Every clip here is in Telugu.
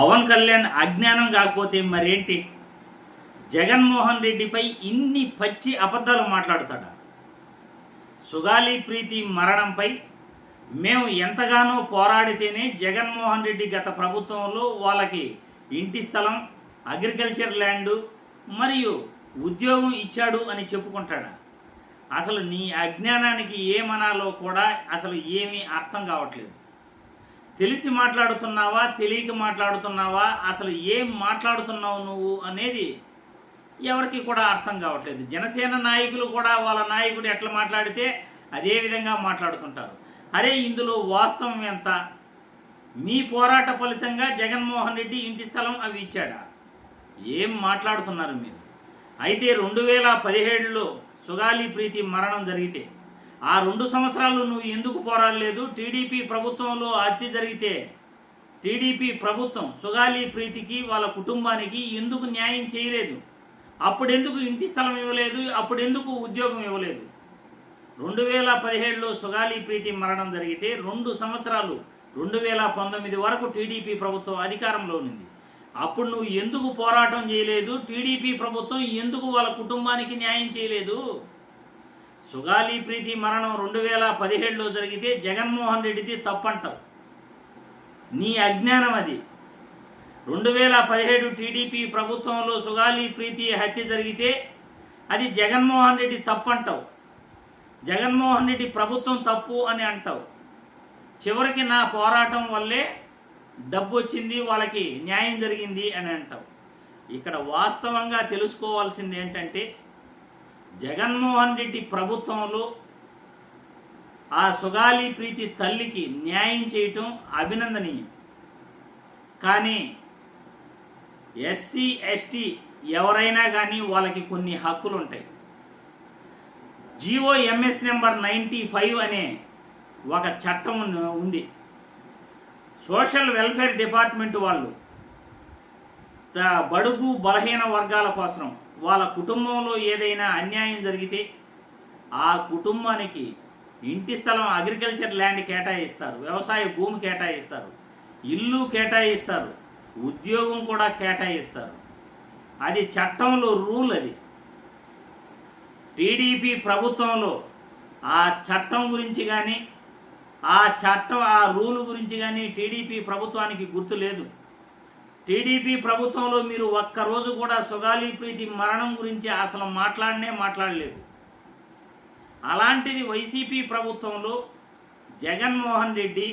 పవన్ కళ్యాణ్ అజ్ఞానం కాకపోతే మరేంటి? జగన్మోహన్ రెడ్డిపై ఇన్ని పచ్చి అబద్ధాలు మాట్లాడుతాడా? సుగాలి ప్రీతి మరణంపై మేము ఎంతగానో పోరాడితేనే జగన్మోహన్ రెడ్డి గత ప్రభుత్వంలో వాళ్ళకి ఇంటి స్థలం అగ్రికల్చర్ ల్యాండు మరియు ఉద్యోగం ఇచ్చాడు అని చెప్పుకుంటాడా? అసలు నీ అజ్ఞానానికి ఏమనాలో కూడా అసలు ఏమీ అర్థం కావట్లేదు. తెలిసి మాట్లాడుతున్నావా తెలియక మాట్లాడుతున్నావా అసలు ఏం మాట్లాడుతున్నావు నువ్వు అనేది ఎవరికి కూడా అర్థం కావట్లేదు. జనసేన నాయకులు కూడా వాళ్ళ నాయకుడు ఎట్లా మాట్లాడితే అదే విధంగా మాట్లాడుతుంటారు. అరే ఇందులో వాస్తవం ఎంత? మీ పోరాట ఫలితంగా జగన్మోహన్ రెడ్డి ఇంటి స్థలం అవి ఇచ్చాడా? ఏం మాట్లాడుతున్నారు మీరు? అయితే రెండు వేల పదిహేడులో సుగాలి ప్రీతి మరణం జరిగితే ఆ రెండు సంవత్సరాలు నువ్వు ఎందుకు పోరాడలేదు? టీడీపీ ప్రభుత్వంలో హత్య జరిగితే టీడీపీ ప్రభుత్వం సుగాలి ప్రీతికి వాళ్ళ కుటుంబానికి ఎందుకు న్యాయం చేయలేదు? అప్పుడెందుకు ఇంటి స్థలం ఇవ్వలేదు? అప్పుడెందుకు ఉద్యోగం ఇవ్వలేదు? రెండు వేల పదిహేడులో సుగాలి ప్రీతి మరణం జరిగితే రెండు సంవత్సరాలు రెండు వేల పంతొమ్మిది వరకు టీడీపీ ప్రభుత్వం అధికారంలో ఉంది అప్పుడు నువ్వు ఎందుకు పోరాటం చేయలేదు? టీడీపీ ప్రభుత్వం ఎందుకు వాళ్ళ కుటుంబానికి న్యాయం చేయలేదు? సుగాలి ప్రీతి మరణం రెండు వేల పదిహేడులో జరిగితే జగన్మోహన్ రెడ్డిది తప్పంటావు నీ అజ్ఞానం అది. రెండు వేల పదిహేడు టీడీపీ ప్రభుత్వంలో సుగాలి ప్రీతి హత్య జరిగితే అది జగన్మోహన్ రెడ్డి తప్పంటావు. జగన్మోహన్ రెడ్డి ప్రభుత్వం తప్పు అని అంటావు. చివరికి నా పోరాటం వల్లే డబ్బు వచ్చింది వాళ్ళకి న్యాయం జరిగింది అని అంటావు. ఇక్కడ వాస్తవంగా తెలుసుకోవాల్సింది ఏంటంటే జగన్మోహన్ రెడ్డి ప్రభుత్వంలో ఆ సుగాలి ప్రీతి తల్లికి న్యాయం చేయటం అభినందనీయం. కానీ ఎస్సీ ఎస్టీ ఎవరైనా కానీ వాళ్ళకి కొన్ని హక్కులు ఉంటాయి GO MS number ninety five అనే ఒక చట్టం ఉంది. సోషల్ వెల్ఫేర్ డిపార్ట్మెంట్ వాళ్ళు బడుగు బలహీన వర్గాల కోసం వాళ్ళ కుటుంబంలో ఏదైనా అన్యాయం జరిగితే ఆ కుటుంబానికి ఇంటి స్థలం అగ్రికల్చర్ ల్యాండ్ కేటాయిస్తారు వ్యవసాయ భూమి కేటాయిస్తారు ఇల్లు కేటాయిస్తారు ఉద్యోగం కూడా కేటాయిస్తారు. అది చట్టంలో రూల్ అది. టీడీపీ ప్రభుత్వంలో ఆ చట్టం గురించి కానీ ఆ చట్టం ఆ రూల్ గురించి కానీ టీడీపీ ప్రభుత్వానికి గుర్తు లేదు. టీడీపీ ప్రభుత్వంలో మీరు ఒక్కరోజు కూడా సుగాలి ప్రీతి మరణం గురించి అసలు మాట్లాడనే మాట్లాడలేదు. అలాంటిది వైసీపీ ప్రభుత్వంలో జగన్మోహన్ రెడ్డి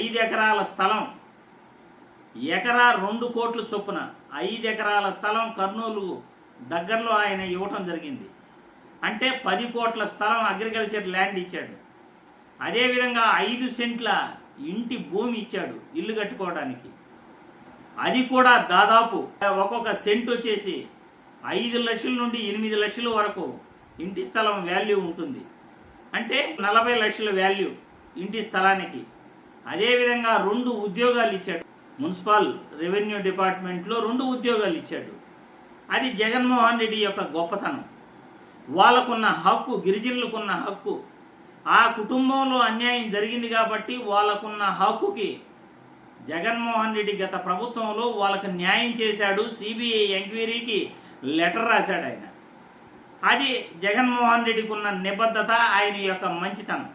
ఐదు ఎకరాల స్థలం ఎకరా రెండు కోట్ల చొప్పున ఐదు ఎకరాల స్థలం కర్నూలు దగ్గరలో ఆయన ఇవ్వటం జరిగింది. అంటే పది కోట్ల స్థలం అగ్రికల్చర్ ల్యాండ్ ఇచ్చాడు. అదేవిధంగా ఐదు సెంట్ల ఇంటి భూమి ఇచ్చాడు ఇల్లు కట్టుకోవడానికి. అది కూడా దాదాపు ఒక్కొక్క సెంట్ వచ్చేసి ఐదు లక్షల నుండి ఎనిమిది లక్షల వరకు ఇంటి స్థలం వాల్యూ ఉంటుంది. అంటే నలభై లక్షల వాల్యూ ఇంటి స్థలానికి. అదేవిధంగా రెండు ఉద్యోగాలు ఇచ్చాడు. మున్సిపల్ రెవెన్యూ డిపార్ట్మెంట్లో రెండు ఉద్యోగాలు ఇచ్చాడు. అది జగన్మోహన్ రెడ్డి యొక్క గొప్పతనం. వాళ్ళకున్న హక్కు గిరిజనులకున్న హక్కు. ఆ కుటుంబంలో అన్యాయం జరిగింది కాబట్టి వాళ్ళకున్న హక్కుకి జగన్మోహన్ రెడ్డి గత ప్రభుత్వంలో వాళ్ళకు న్యాయం చేశాడు. సిబిఐ ఎంక్వైరీకి లెటర్ రాశాడు ఆయన. అది జగన్మోహన్ రెడ్డికి ఉన్న నిబద్ధత ఆయన యొక్క మంచితనం.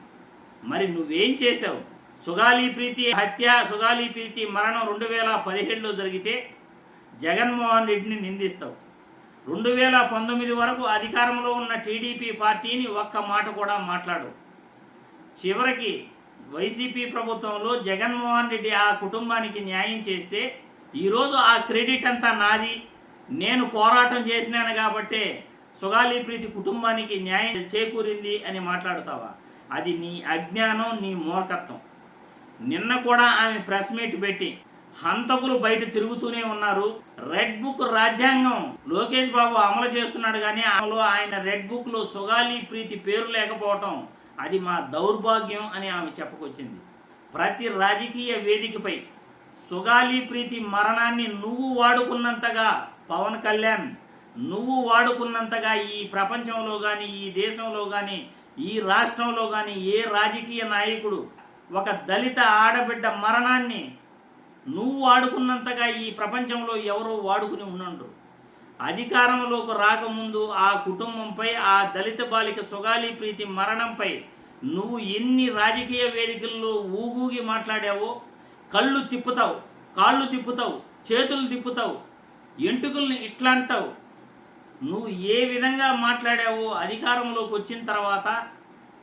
మరి నువ్వేం చేసావు సుగాలి ప్రీతి హత్య సుగాలి ప్రీతి మరణం రెండు వేల పదిహేడులో జరిగితే జగన్మోహన్ రెడ్డిని నిందిస్తావు. రెండు వేల పంతొమ్మిది వరకు అధికారంలో ఉన్న టీడీపీ పార్టీని ఒక్క మాట కూడా మాట్లాడు చివరికి వైసీపీ ప్రభుత్వంలో జగన్మోహన్ రెడ్డి ఆ కుటుంబానికి న్యాయం చేస్తే ఈరోజు ఆ క్రెడిట్ అంతా నాది. నేను పోరాటం చేసినాను కాబట్టే సుగాలి ప్రీతి కుటుంబానికి న్యాయం చేకూరింది అని మాట్లాడుతావా? అది నీ అజ్ఞానం నీ మూర్ఖత్వం. నిన్న కూడా ఆమె ప్రెస్ మీట్ పెట్టి హంతకులు బయట తిరుగుతూనే ఉన్నారు. రెడ్ బుక్ రాజ్యాంగం. లోకేష్ బాబు అమలు చేస్తున్నాడు కానీ అమలు ఆయన రెడ్ బుక్లో సుగాలి ప్రీతి పేరు లేకపోవటం అది మా దౌర్భాగ్యం అని ఆమె చెప్పుకొచ్చింది. ప్రతి రాజకీయ వేదికపై సుగాలి ప్రీతి మరణాన్ని నువ్వు వాడుకున్నంతగా పవన్ కళ్యాణ్ నువ్వు వాడుకున్నంతగా ఈ ప్రపంచంలో కానీ ఈ దేశంలో కానీ ఈ రాష్ట్రంలో కానీ ఏ రాజకీయ నాయకుడు ఒక దళిత ఆడబిడ్డ మరణాన్ని నువ్వు వాడుకున్నంతగా ఈ ప్రపంచంలో ఎవరో వాడుకుని ఉండండు అధికారంలోకి రాకముందు ఆ కుటుంబంపై ఆ దళిత బాలిక సుగాలి ప్రీతి మరణంపై నువ్వు ఎన్ని రాజకీయ వేదికల్లో ఊగూగి మాట్లాడావో కళ్ళు తిప్పుతావు కాళ్ళు తిప్పుతావు చేతులు తిప్పుతావు ఎంటుకల్ని ఇట్లా అంటావు నువ్వు ఏ విధంగా మాట్లాడావో అధికారంలోకి వచ్చిన తర్వాత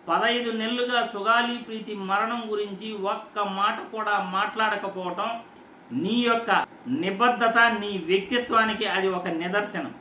పదహైదు నెలలుగా సుగాలి ప్రీతి మరణం గురించి ఒక్క మాట కూడా మాట్లాడకపోవటం నీ యొక్క నిబద్ధత నీ వ్యక్తిత్వానికి అది ఒక నిదర్శనం.